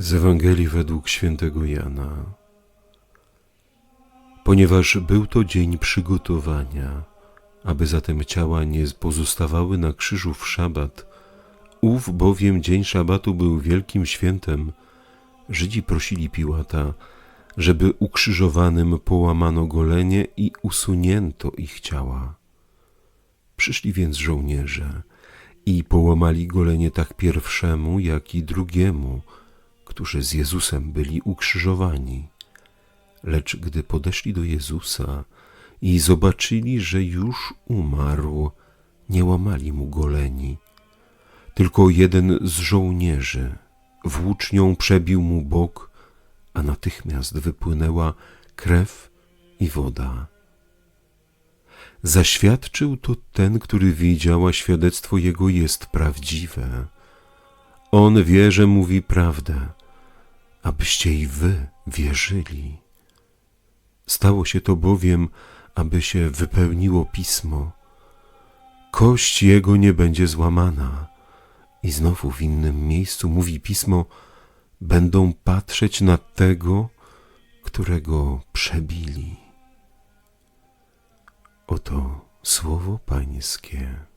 Z Ewangelii według świętego Jana. Ponieważ był to dzień przygotowania, aby zatem ciała nie pozostawały na krzyżu w szabat, ów bowiem dzień szabatu był wielkim świętem, Żydzi prosili Piłata, żeby ukrzyżowanym połamano golenie i usunięto ich ciała. Przyszli więc żołnierze i połamali golenie tak pierwszemu, jak i drugiemu, którzy z Jezusem byli ukrzyżowani. Lecz gdy podeszli do Jezusa i zobaczyli, że już umarł, nie łamali mu goleni. Tylko jeden z żołnierzy włócznią przebił mu bok, a natychmiast wypłynęła krew i woda. Zaświadczył to ten, który widział, a świadectwo jego jest prawdziwe. On wie, że mówi prawdę, abyście i wy wierzyli. Stało się to bowiem, aby się wypełniło pismo. Kość jego nie będzie złamana. I znowu w innym miejscu mówi pismo: Będą patrzeć na tego, którego przebili. Oto słowo Pańskie.